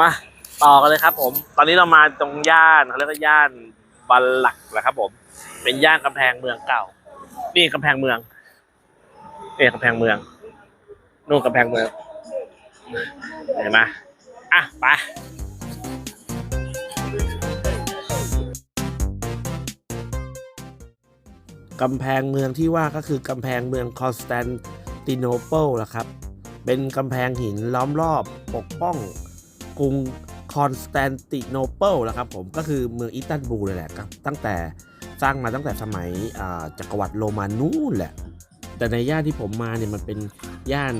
มาต่อกันเลยครับ ผม ตอนนี้เรามาตรงย่านเขาเรียกว่าย่านบัลลักแหละครับ ผม เป็นย่านกำแพงเมืองเก่า นี่กำแพงเมืองนี่กำแพงเมืองนู่นกำแพงเมืองเห็นไหมอะไปกำแพงเมืองที่ว่าก็คือกำแพงเมืองคอนสแตนติโนเปิลละครับ เป็นกำแพงหินล้อมรอบปกป้อง กรุงคอนสแตนติโนเปิลละครับผมก็คือเมืองอิสตันบูลเลยแหละครับตั้งแต่สร้างมาตั้งแต่สมัยจักรวรรดิโรมันนู่นแหละ แต่ในย่านที่ผมมาเนี่ยมันเป็นย่าน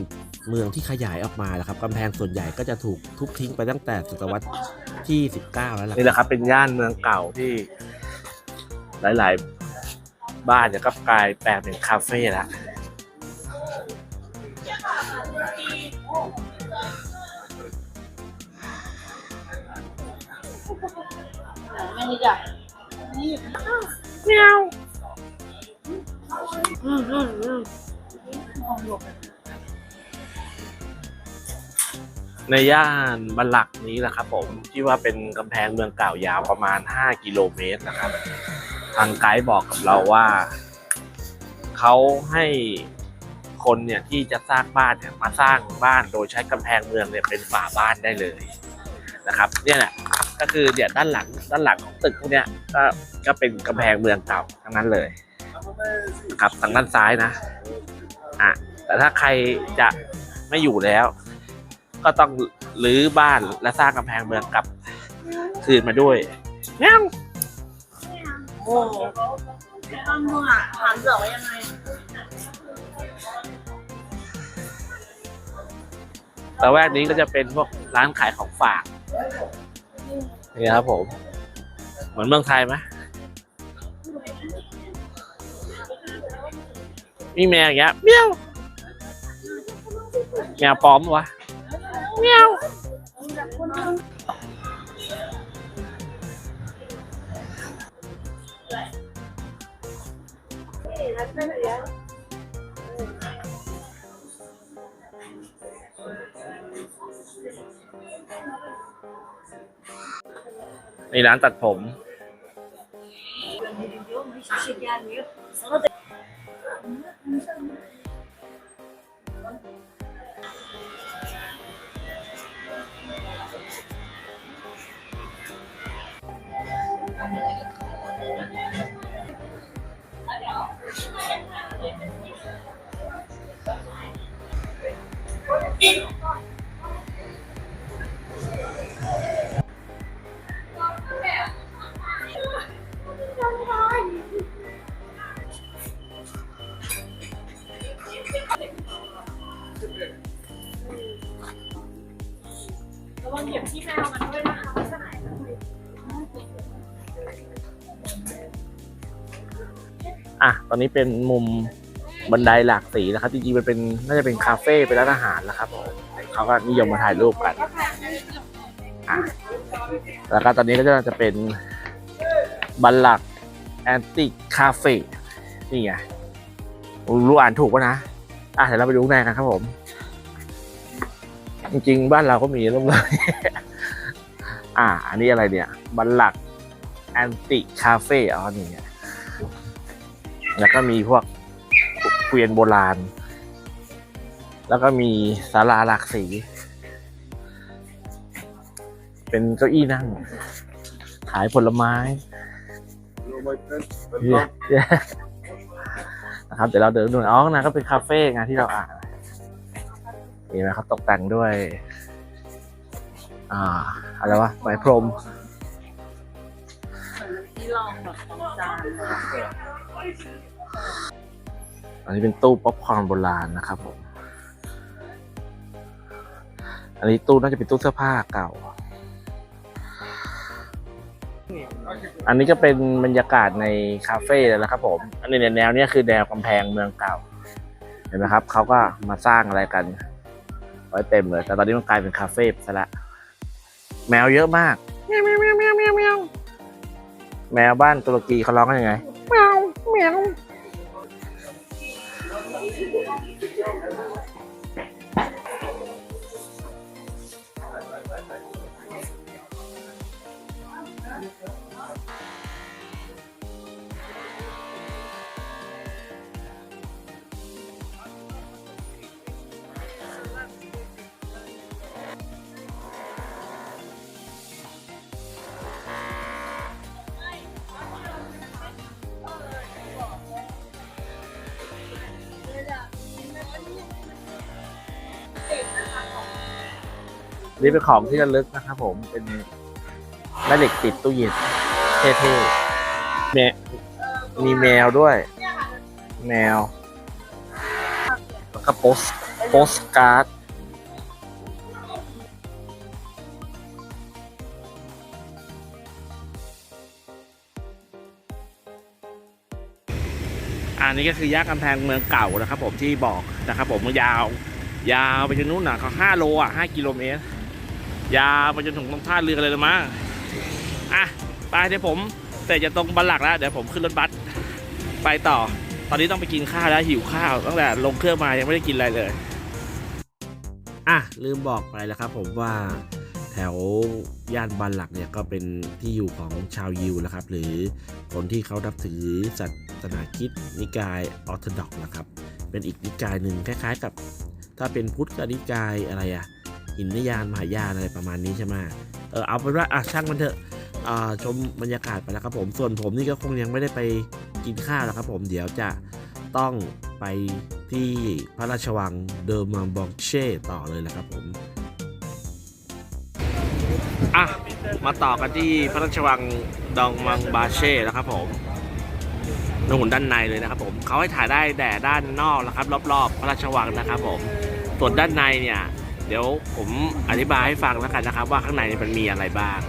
เมืองที่ขยายออกมาแล้วครับกำแพงส่วนใหญ่ก็จะถูกทุบทิ้งไปตั้งแต่ศตวรรษที่ 19 แล้วล่ะนี่แหละครับ เป็นย่านเมืองเก่าที่ หลาย ๆ บ้านเนี่ยก็กลายแปลงเป็นคาเฟ่ล กอะนี่เอาในย่านบัลลักนี้แหละครับผมที่ว่าเป็นกำแพงเมืองเก่ายาวประมาณ 5 กิโลเมตรนะครับ ทางไกด์บอกกับเราว่า เขาให้คนเนี่ยที่จะสร้างบ้านเนี่ยมาสร้างบ้านโดยใช้กำแพงเมืองเนี่ยเป็นฝาบ้านได้เลยนะครับ เนี่ยแหละ ก็คือเนี่ยด้านหลังด้านหลังของตึกพวกเนี้ยก็ก็เป็นกำแพงเมืองเก่าทั้งนั้นเลยนะครับทางด้านซ้ายนะอะแต่ถ้าใครจะไม่อยู่แล้ว ก็ต้องรื้อบ้านและสร้างกำแพงเมืองกลับคืนมาด้วยเงี้ยโอ้ตั้งมั่วถามเสือว่ายังไงแต่แวกนี้ก็จะเป็นพวกร้านขายของฝาก นี่ครับผม เหมือนเมืองไทยไหมมีแมวอย่างเงี้ยเมียวแมวปลอมวะเมียว มีร้านตัดผมระ ตอนนี้เป็นมุมบันไดหลากสีนะครับจริงๆมันเป็นน่าจะเป็นคาเฟ่เป็นร้านอาหารนะครับเขาก็นิยมมาถ่ายรูปกันอะแล้วก็ตอนนี้ก็จะจะเป็นบัลลักแอนติคาเฟ่นี่ไงรู้อ่านถูกปะนะอะเดี๋ยวเราไปดูข้างในกันครับผม จริงๆ บ้านเราก็มีร่มเลย อะอันนี้อะไรเนี่ย บัลลักแอนติคาเฟ่อ๋อนี่ไง แล้วก็มีพวกเกวียนโบราณ แล้วก็มีศาลาหลากสี เป็นเก้าอี้นั่ง ขายผลไม้เย้เย้นะครับ เดี๋ยวเราเดินดูหน่อยอ๋อข้างในก็เป็นคาเฟ่ไงที่เราอ่านเห็นไหมครับตกแต่งด้วย อ่า อะไรวะไหมพรมที่ลองแบบจาน อันนี้เป็นตู้ป๊อปคอร์นโบราณนะครับผม อันนี้ตู้น่าจะเป็นตู้เสื้อผ้าเก่า อันนี้ก็เป็นบรรยากาศในคาเฟ่เลยนะครับผม อันนี้แนวเนี้ยคือแนวกำแพงเมืองเก่า เห็นไหมครับ เขาก็มาสร้างอะไรกัน ไว้เต็มเลย แต่ตอนนี้มันกลายเป็นคาเฟ่ซะละ แมวเยอะมาก แมวแมวแมวแมวแมวแมวแมวบ้านตุรกีเขาร้องกันยังไง นี่เป็นของที่ระลึกนะครับผม เป็นแม่เหล็กติดตู้เย็นเท่ๆแมมีแมวด้วย แมว แล้วก็โปสโปสการ์ดอันนี้ก็คือย่ากำแพงเมืองเก่านะครับผมที่บอกนะครับผมยาว ยาวไปจนนู้นน่ะเขาห้าโลอะห้ากิโลเมตร ยาวไปจนถึงตรงท่าเรือเลยละมั้งอะไปเดี๋ยวผมแต่จะตรงบันหลักแล้วเดี๋ยวผมขึ้นรถบัสไปต่อ ตอนนี้ต้องไปกินข้าวแล้วหิวข้าวตั้งแต่ลงเครื่องมายังไม่ได้กินอะไรเลย อะลืมบอกไปแล้วครับ ผมว่าแถวย่านบันหลักเนี่ยก็เป็นที่อยู่ของชาวยิวนะครับ หรือคนที่เขานับถือศาสนาคิดนิกายออร์โธดอกนะครับ เป็นอีกนิกายหนึ่งคล้าย ๆ กับ ถ้าเป็นพุทธนิกายอะไรอะ หินยานมหายานอะไรประมาณนี้ใช่ไหมเออเอาเป็นว่าอะช่างมันเถอะอ่าชมบรรยากาศไปแล้วครับผมส่วนผมนี่ก็คงยังไม่ได้ไปกินข้าวแล้วครับผมเดี๋ยวจะต้องไปที่พระราชวังเดอร์มังบองเช่ต่อเลยแหละครับผมอะมาต่อกันที่พระราชวังดองมังบาเช่นะครับผมนู่นด้านในเลยนะครับผมเขาให้ถ่ายได้แต่ด้านนอกนะครับ รอบๆ พระราชวังนะครับผมส่วนด้านในเนี่ย เดี๋ยวผมอธิบายให้ฟังแล้วกันนะครับ ว่าข้างในมันมีอะไรบ้าง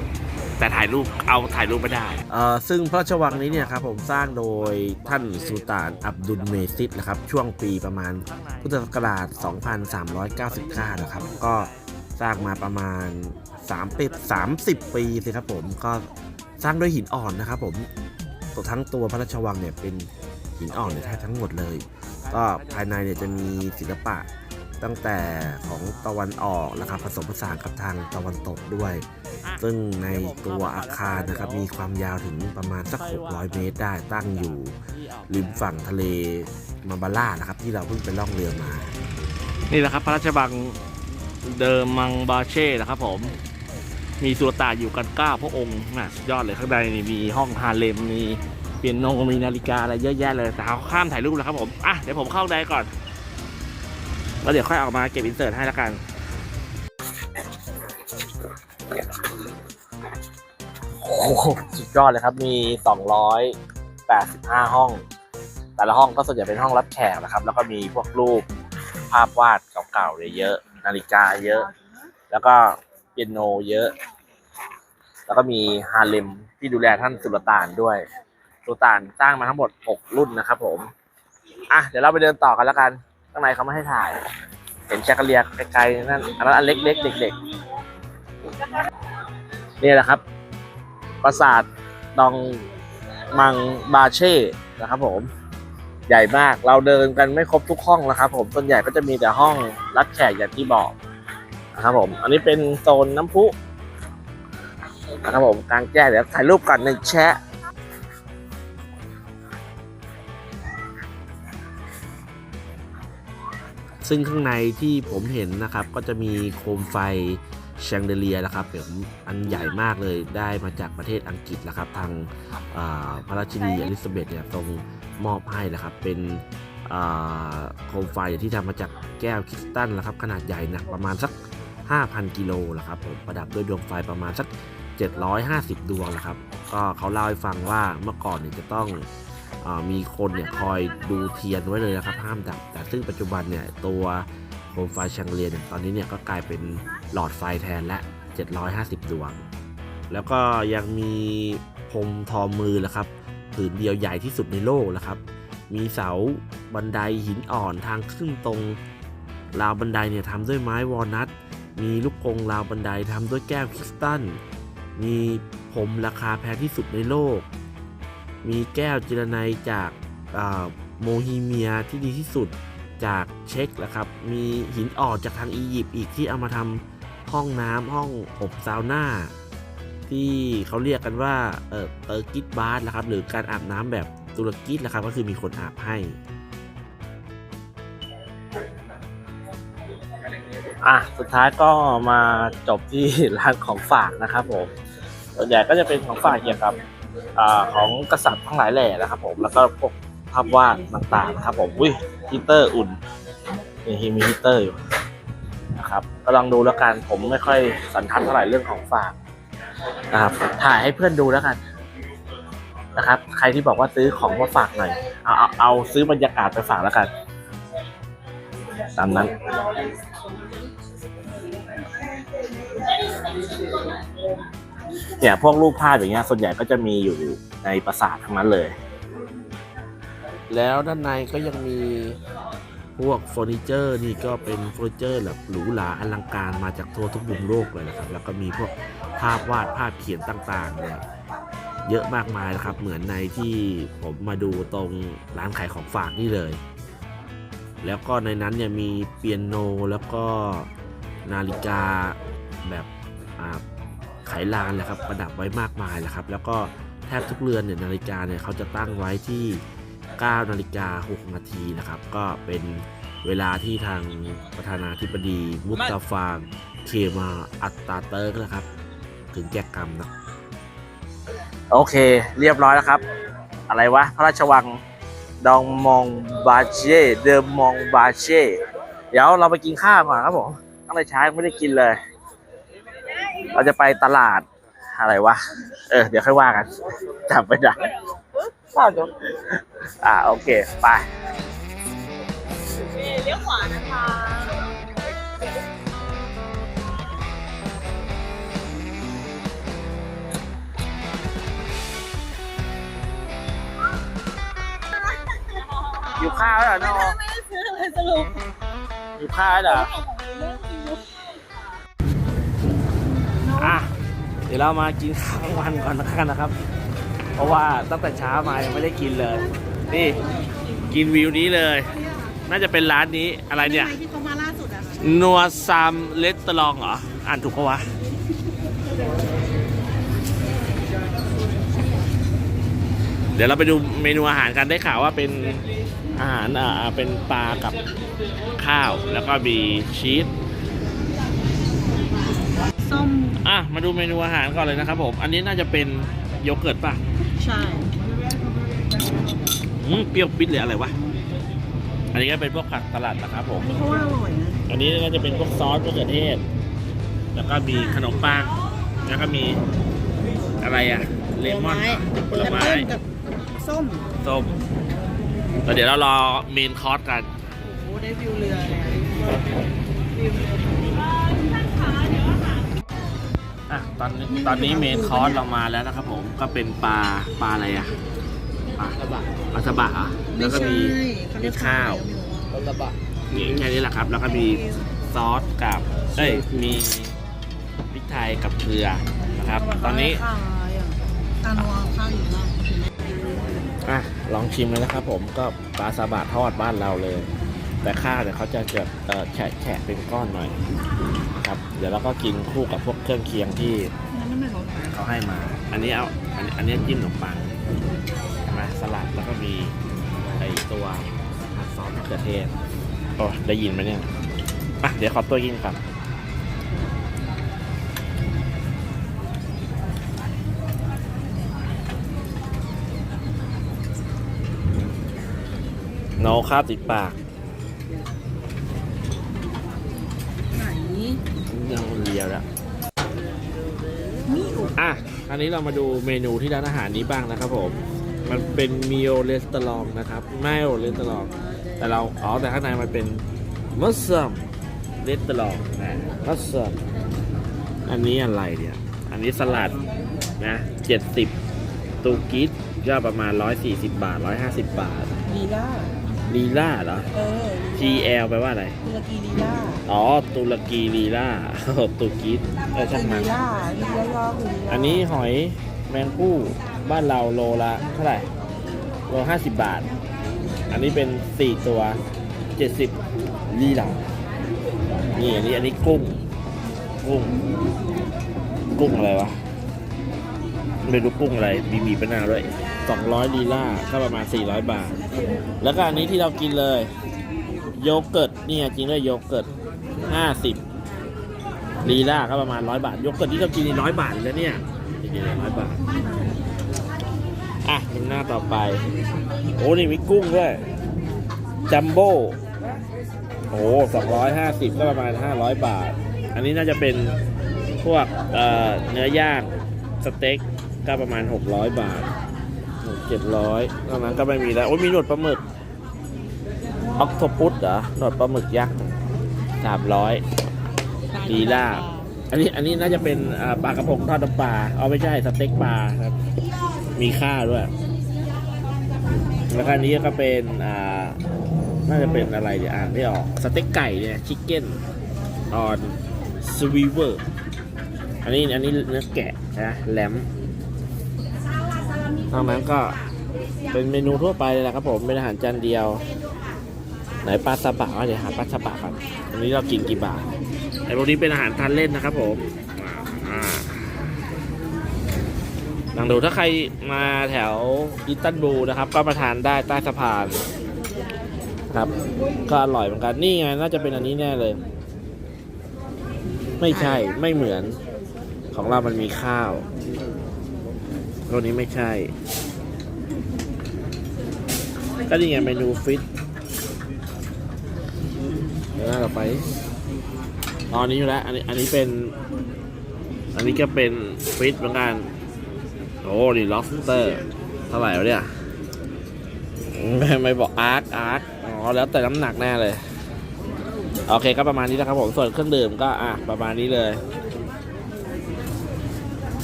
แต่ถ่ายรูปเอาถ่ายรูปไม่ได้เอ่อซึ่งพระราชวังนี้เนี่ยครับผมสร้างโดยท่านสุลต่านอับดุลเมซิดนะครับ ช่วงปีประมาณพุทธศักราช 2399 นะครับ ก็สร้างมาประมาณ3ปี30 ปีสิครับผมก็สร้างด้วยหินอ่อนนะครับผมตัวทั้งตัวพระราชวังเนี่ยเป็นหินอ่อนเนี่ยแทบทั้งหมดเลย ก็ภายในเนี่ยจะมีศิลปะ ตั้งแต่ของตะวันออกนะครับผสมผสานกับทางตะวันตกด้วย ซึ่งในตัวอาคารนะครับมีความยาวถึงประมาณสัก 600 เมตรได้ตั้งอยู่ ริมฝั่งทะเลมาบาล่านะครับ ที่เราเพิ่งไปล่องเรือมา นี่แหละครับ พระราชวังเดิมมังบาเช่นะครับผมมีสุลต่านอยู่กันเก้าพระองค์น่ะสุดยอดเลยข้างในนี่มีห้องฮาเลมมีเปียโนมีนาฬิกาอะไรเยอะแยะเลยแต่เขาข้ามถ่ายรูปแล้วครับผมอะเดี๋ยวผมเข้าได้ก่อน แล้วเดี๋ยวค่อยออกมาเก็บอินเสิร์ตให้แล้วกัน โอ้โหสุดยอดเลยครับ มี 285 ห้อง แต่ละห้องก็ส่วนใหญ่เป็นห้องรับแขกนะครับ แล้วก็มีพวกรูปภาพวาดเก่าๆเนี่ยเยอะ นาฬิกาเยอะ แล้วก็เปียโนเยอะ แล้วก็มีฮาเลมที่ดูแลท่านสุลต่านด้วย สุลต่านสร้างมาทั้งหมด 6 รุ่นนะครับผม อะ เดี๋ยวเราไปเดินต่อกันแล้วกัน ข้างในเขาไม่ให้ถ่าย เห็นแชกเลียไกลๆนั่นอันนั้นอันเล็กๆเด็กๆนี่แหละครับ ปราสาทดองมังบาเช่นะครับผมใหญ่มากเราเดินกันไม่ครบทุกห้องนะครับ ผมส่วนใหญ่ก็จะมีแต่ห้องรับแขกอย่างที่บอกนะครับผม อันนี้เป็นโซนน้ำพุนะครับผมกลางแจ้งเดี๋ยวถ่ายรูปก่อนหนึ่งแชะ ซึ่งข้างในที่ผมเห็นนะครับก็จะมีโคมไฟแชงเดเลียนะครับผมอันใหญ่มากเลยได้มาจากประเทศอังกฤษนะครับ ทางอ่าพระราชินีอลิซาเบธเนี่ยตรงมอบให้นะครับ เป็นอ่าโคมไฟที่ทำมาจากแก้วคริสตัลนะครับ ขนาดใหญ่หนักประมาณสัก 5,000 กิโลนะครับผมประดับด้วยดวงไฟประมาณสัก 750 ดวงนะครับ ก็เขาเล่าให้ฟังว่าเมื่อก่อนเนี่ยจะต้องอ่า มีคนเนี่ยคอยดูเทียนไว้เลยนะครับห้ามดับ แต่ซึ่งปัจจุบันเนี่ยตัวโคมไฟแชงเลียนตอนนี้เนี่ยก็กลายเป็นหลอดไฟแทนและ 750 ดวง แล้วก็ยังมีพรมทอมือแหละครับผืนเดียวใหญ่ที่สุดในโลกแล้วครับ มีเสาบันไดหินอ่อนทางขึ้นตรงราวบันไดเนี่ยทำด้วยไม้วอลนัทมีลูกกงราวบันไดทำด้วยแก้วคริสตัลมีพรมราคาแพงที่สุดในโลก มีแก้วจิรนัยจากโมฮีเมียที่ดีที่สุดจากเช็กนะครับ มีหินอ่อนจากทางอียิปต์อีกที่เอามาทำห้องน้ำห้องอบซาวน่าที่เขาเรียกกันว่าเออเตอร์กิสบาร์นะครับหรือการอาบน้ำแบบตุรกีนะครับก็คือมีคนอาบให้อะสุดท้ายก็มาจบที่ร้านของฝากนะครับผมส่วนใหญ่ก็จะเป็นของฝากเกี่ยวกับ อของกษัตริย์ทั้งหลายแหล่นะครับผมแล้วก็พวกภาพวาดต่างๆนะครับผมอุ้ยฮีเตอร์อุ่นนี่มีฮีเตอร์อยู่นะครับก็ก็ลองดูแล้วกันผมไม่ค่อยสันทัดเท่าไหร่เรื่องของฝากนะครับถ่ายให้เพื่อนดูแล้วกันนะครับ ใครที่บอกว่าซื้อของมาฝากหน่อยเอาเอาเอาซื้อบรรยากาศไปฝากแล้วกัน ตามนั้น เนี่ยพวกรูปภาพอย่างเงี้ยส่วนใหญ่ก็จะมีอยู่ในปราสาททั้งนั้นเลย แล้วด้านในก็ยังมีพวกเฟอร์นิเจอร์นี่ก็เป็นเฟอร์นิเจอร์แบบหรูหราอลังการมาจากทั่วทุกมุมโลกเลยนะครับ แล้วก็มีพวกภาพวาดภาพเขียนต่างๆเนี่ยเยอะมากมายนะครับ เหมือนในที่ผมมาดูตรงร้านขายของฝากนี่เลย แล้วก็ในนั้นเนี่ยมีเปียโนแล้วก็นาฬิกาแบบ ไขลานแหละครับ ประดับไว้มากมายแหละครับ แล้วก็แทบทุกเรือนเนี่ยนาฬิกาเนี่ยเขาจะตั้งไว้ที่ 9 นาฬิกา 6 นาทีนะครับ ก็เป็นเวลาที่ทางประธานาธิบดี มุตตาฟาเคมาอัตตาเติร์กนะครับ ถึงแก่กรรมนะโอเค เรียบร้อยแล้วครับ อะไรวะ พระราชวังดองมองบาเช่เดอมองบาเช่เดี๋ยวเราไปกินข้าวก่อนครับผมตั้งแต่เช้ายังไม่ได้กินเลย เราจะไปตลาดอะไรวะ เออ เดี๋ยวค่อยว่ากันจำไม่ได้อ่าโอเค ไปเลี้ยวขวานะคะอยู่ข้าวแล้วเหรอโนไม่ได้ซื้อเลยสรุปอยู่ข้าวแล้วเหรอ เดี๋ยวเรามากินข้าวกลางวันก่อนแล้วกันนะครับ เพราะว่าตั้งแต่เช้ามายังไม่ได้กินเลย นี่กินวิวนี้เลย น่าจะเป็นร้านนี้อะไรเนี่ยที่เขามาล่าสุดอะค่ะนัวซามเลสตลองเหรอ อ่านถูกปะวะเดี๋ยวเราไปดูเมนูอาหารกันได้ข่าวว่าเป็นอาหารอ่าเป็นปลากับข้าว แล้วก็มีชีสม อ่ะมาดูเมนูอาหารก่อนเลยนะครับผมอันนี้น่าจะเป็นโยเกิร์ตป่ะใช่อืมเปรี้ยวปิดเลยอะไรวะอันนี้ก็เป็นพวกผักสลัดนะครับผมเพราะว่าอร่อยนะอันนี้ก็จะเป็นพวกซอสมะเขือเทศ แล้วก็มีขนมปังแล้วก็มีอะไรอะเลมอนเหรอผลไม้กับส้มส้มแล้วเดี๋ยวเรารอเมนคอร์สกันโอ้โหได้วิวเรือเลยวิวเรือ อะตอนนี้ตอนนี้เมนคอร์สเรามาแล้วนะครับผมก็เป็นปลาปลาอะไรอะปลาสบะปลาสบะอะแล้วก็มีมีข้าวนี่แค่นี้แหละครับ แล้วก็มีซอสกับเอ้ยมีพริกไทยกับเกลือนะครับตอนนี้ข้าวอะไรอะตานัวข้าวอยู่ล่างอะลองชิมเลยนะครับ ผมก็ปลาซาบะทอดบ้านเราเลย แต่ข้าวเนี่ยเขาจะจะเอ่อแฉะแฉะเป็นก้อนหน่อยนะ ครับ เดี๋ยวเราก็กินคู่กับพวกเครื่องเคียงที่นั่นไม่เขาขายเขาให้มา อันนี้เอา อันนี้อันนี้จิ้มขนมปังใช่ไหมสลัดแล้วก็มีไอตัวผัดซอสมะเขือเทศโอ้ได้ยินไหมเนี่ยอะเดี๋ยวขอตัวกินครับโนข้าวติดปาก ไหน ยังเลียวแล้วมีอุอะ อันนี้เรามาดูเมนูที่ร้านอาหารนี้บ้างนะครับผม มันเป็นมิโอเรสตอรองนะครับไม่โอเรสตอรอง แต่เรา อ๋อ แต่ข้างในมันเป็นมัสซัมเรสตอรองนะมัสซัมอันนี้อะไรเนี่ย อันนี้สลัดนะเจ็ดสิบตูกิสก็ประมาณร้อยสี่สิบบาทร้อยห้าสิบบาทลีล่า ลีล่าเหรอ เออ TL แปลว่าอะไร ตุรกีลีล่าอ๋อ ตุรกีลีล่าตูกิสเออช่างมันลีล่าลีล่ายอคือลีล่าอันนี้หอยแมงผู้บ้านเราโลละเท่าไหร่ โลห้าสิบบาท อันนี้เป็นสี่ตัวเจ็ดสิบลีหลังนี่อันนี้อันนี้กุ้ง กุ้ง กุ้งอะไรวะไม่รู้กุ้งอะไรบีบีเป็นาวด้วย สองร้อยลีล่าก็ประมาณสี่ร้อยบาท แล้วก็อันนี้ที่เรากินเลย โยเกิร์ตเนี่ยจริงด้วยโยเกิร์ตห้าสิบลีล่าก็ประมาณร้อยบาท โยเกิดที่เรากินนี่ร้อยบาทเลยนะเนี่ยจริงๆร้อยบาท อะเป็นหน้าต่อไป โอ้นี่มีกุ้งด้วยจัมโบ้โอ้สองร้อยห้าสิบก็ประมาณห้าร้อยบาท อันนี้น่าจะเป็นพวกเอ่อเนื้อย่างสเต็กก็ประมาณ600บาท เจ็ดร้อยนอกนั้นก็ไม่มีแล้ว โอ้ยมีหนวดปลาหมึกออกโทปุสเหรอหนวดปลาหมึกยักษ์สามร้อยดีล่า อันนี้อันนี้น่าจะเป็นปลากระพงทอดน้ำปลา เอาไม่ใช่สเต็กปลาครับ มีข้าวด้วย แล้วก็อันนี้ก็เป็นอ่าน่าจะเป็นอะไรเดี๋ยวอ่านไม่ออก สเต็กไก่เนี่ย ชิคเก้นออนสวีเวอร์ อันนี้อันนี้เนื้อแกะนะแหลม นอกนั้นก็เป็นเมนูทั่วไปเลยแหละครับผม เป็นอาหารจานเดียว ไหนปลาซาบะวะเดี๋ยวหาปลาซาบะก่อนอันนี้เรากินกี่บาทไอ้พวกนี้เป็นอาหารทานเล่นนะครับผมลองดูถ้าใครมาแถวอิสตันบูลนะครับ ก็มาทานได้ใต้สะพานครับ ก็อร่อยเหมือนกัน นี่ไงน่าจะเป็นอันนี้แน่เลย ไม่ใช่ไม่เหมือนของเรามันมีข้าว ตัวนี้ไม่ใช่ ก็นี่ไงเมนูฟิตเดี๋ยวหน้าเราไปตอนนี้อยู่แล้วอันนี้อันนี้เป็น อันนี้ก็เป็นฟิตเหมือนกันโอ้นี่ lobster เท่าไหร่วะเนี่ยไม่ไม่บอกอาร์ตอาร์ตอ๋อแล้วแต่น้ำหนักแน่เลย โอเคก็ประมาณนี้นะครับผมส่วนเครื่องดื่มก็อะประมาณนี้เลย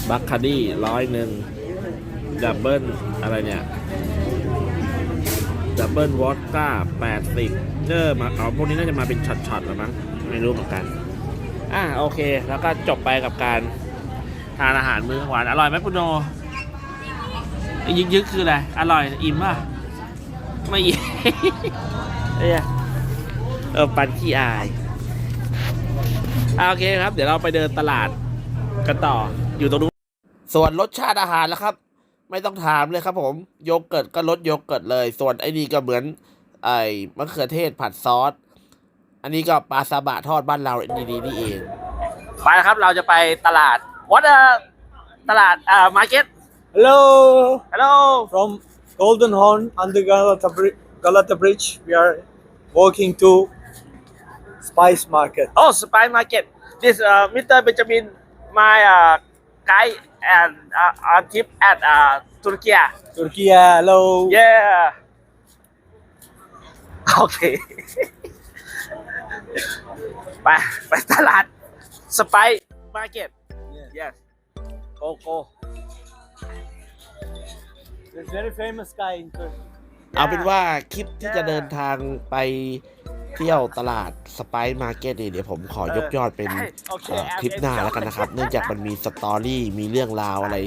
บัคคาดี้ร้อยหนึ่ง ดับเบิลอะไรเนี่ยดับเบิลวอดก้าแปดสิบเนอร์มาเอาพวกนี้น่าจะมาเป็นช็อตๆหรือมั้งไม่รู้เหมือนกัน อะโอเค แล้วก็จบไปกับการทานอาหารมื้อกลางวันอร่อยไหมปุณโนไอ้ยึกยึกๆคืออะไร อร่อยอิ่มป่ะ ไม่อิ่มเอ้ยเออปันขี้อายอโอเคครับ เดี๋ยวเราไปเดินตลาดกันต่ออยู่ตรงนู้นส่วนรสชาติอาหารแล้วครับ ไม่ต้องถามเลยครับผมโยเกิร์ตก็รสโยเกิร์ตเลย ส่วนไอ้นี่ก็เหมือนไอ้มะเขือเทศผัดซอส อันนี้ก็ปลาซาบะทอดบ้านเราดีๆนี่เองไปครับเราจะไปตลาดวัดตลาดอ่ามาร์เก็ต Hello, ฮัลโหล from Golden Horn under Galata, Bri- Galata Bridge. We are walking to Spice Market. Oh, Spice Market. This uh, Mr. Benjamin, my uh, guide and uh, on trip at uh, Turkey. Turkey, hello. Yeah. โอเค ไป ไปตลาด Spice Market. Yes. Go go. There's very famous guy in Turkey. เอาเป็นว่าคลิปที่จะเดินทางไปเที่ยวตลาดสไปซ์มาร์เก็ตเนี่ยเดี๋ยวผมขอยกยอดเป็นโอเคเอ่อคลิปหน้าแล้วกันนะครับ เนื่องจากมันมีสตอรี่มีเรื่องราวอะไร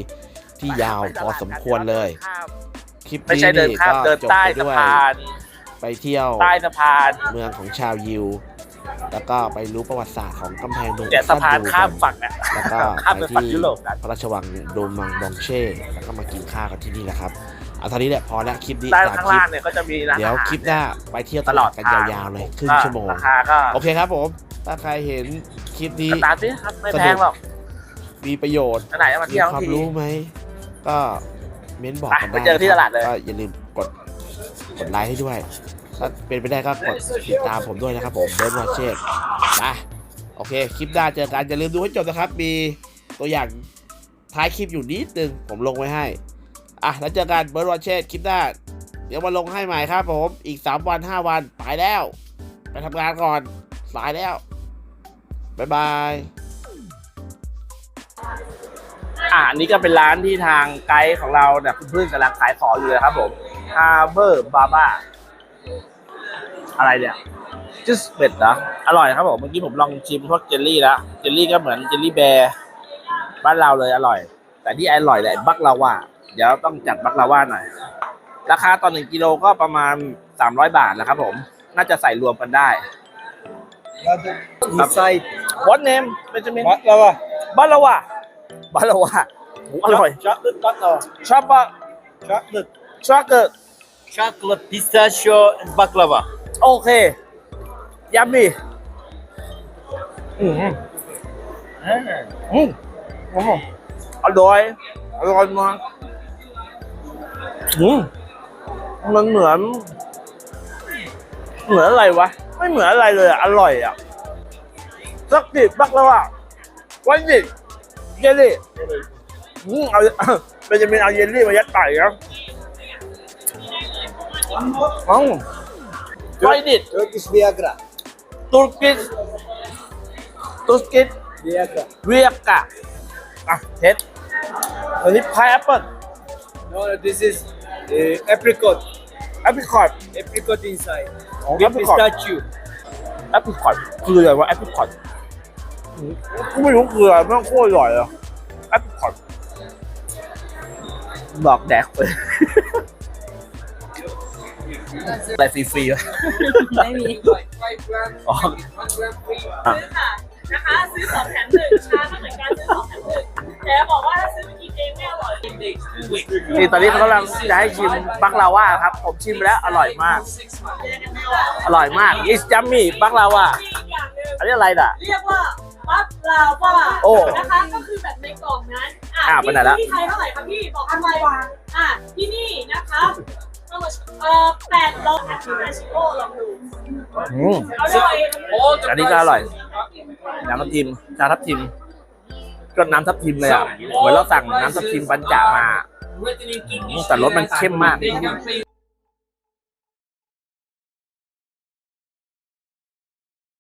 ที่ยาวพอสมควรเลย คลิปไม่นี้ใช่เดินนี่ข้ามก็เดินจบใต้ไปสะด้วยพานไปเที่ยวใต้สะพานเมืองของชาวยิว แล้วก็ไปรู้ประวัติศาสตร์ของกำแพงเมืองเนี่ยสะพานข้ามฝั่งอะแล้วก็ข้ามไปไปฝั่งที่ยุโรปกันพระราชวังโดมังบองเช่ แล้วก็มากินข้าวกันที่นี่แหละครับ เอาเท่านี้แหละพอแล้วคลิปนี้ด้านสามข้างคลิปล่างเนี่ยก็จะมีร้านเดี๋ยวอาหาร คลิปหน้าไปเที่ยวตลาดกันยาวๆเลยครึ่งชั่วโมง ราคาก็โอเคครับผม ถ้าใครเห็นคลิปนี้ สตาร์ทสิครับไม่แพงหรอกมีประโยชน์อันไหนจะมามีเที่ยวความที รู้ไหม ก็เม้นบอกกันไปได้ไปเจอที่ตลาดเลย ก็อย่าลืมกดกดไลค์ให้ด้วย ถ้าเป็นไปได้ก็กดติดตามผมด้วยนะครับผมเบิร์ดวอชเชตไปโอเค คลิปหน้าเจอกันอย่าลืมดูให้จบนะครับ มีตัวอย่างท้ายคลิปอยู่นิดนึง ผมลงไว้ให้ อะแล้วเจอกันเบิร์ดวอชเชตคลิปหน้า เดี๋ยวมาลงให้ใหม่ครับผม อีก 3 วัน 5 วันไปแล้ว ไปทำงานก่อน สายแล้ว บ๊ายบายอ่าอันนี้ก็เป็นร้านที่ทางไกด์ของเราเนี่ยคุณพึ่งกำลังขายของอยู่เลยครับผม Harbor Baba อะไรเนี่ยจิสเบ็ดเหรออร่อยครับผมเมื่อกี้ผมลองชิมพวกเจลลี่แล้วเจลลี่ก็เหมือนเจลลี่แบร์บ้านเราเลยอร่อย แต่ที่อร่อยแหละบักลาว่า เดี๋ยวต้องจัดบักลาว่าหน่อย ราคาต่อหนึ่งกิโลก็ประมาณ300บาทนะครับผม น่าจะใส่รวมกันได้ Inside What name Benjamin baklava. บ้านเราว่าบ้านเราว่าหมูอร่อย Chocolate baklava. ชอบปะ Chocolate. ชอบเกิด Chocolate, pistachio, and baklava. โอเคยัมมี่อืมอืมอืมอร่อยอร่อยมากอื มมันเหมือน เหมือนอะไรวะ ไม่เหมือนอะไรเลยอะอร่อยอะไส้สักดิบักแล้วอะวันดิเยลลี่อืมเอาเป็นจะเป็นเอาเยลลี่มายัดไก่ครับอ๋อไวดิ Turkish Viagra. ตุรกิสตุรกิส Viagra. เวียกะอะเท็ดอันนี้พายแอปเปิล No, no, this is uh, apricot. แอปเปิลคอร์ด Apricot inside. ของ With แอปเปิลคอร์ด pistachio. แอปเปิลคอร์ดคืออะไรวะแอปเปิลคอร์ดกูไม่รู้คืออะไรแม่งโคตรอร่อยเลยแอปเปิลคอร์ดบอกแดกไปอะไรฟรีๆวะ ไม่มีอ๋อซื้อค่ะนะคะ ซื้อสองแถมหนึ่งชาก็เหมือนกันซื้อสองแถมหนึ่ง นี่ตอนนี้เขากำลังจะให้ชิมบักลาว่าครับ ผมชิมแล้วอร่อยมากเรียกกันว่าอร่อยมากอิสจัมมี่บักลาว่ามีอีกอย่างหนึ่งอันนี้อะไรด่ะ เรียกว่าบัฟลาว่าโอ้นะคะก็คือแบบในกล่องนั้นอะไปไหนละ ที่ไทยเท่าไหร่คะพี่บอกทำไมอะที่นี่นะคะเอ่อแปดร้อยอาทิตย์ชิโก้ลองดูอืมอร่อยอันนี้ก็อร่อย น้ำทับทิมชาทับทิมก็น้ำทับทิมเลยอะ เหมือนเราสั่งน้ำทับทิมปัญจามา แต่รสมันเข้มมาก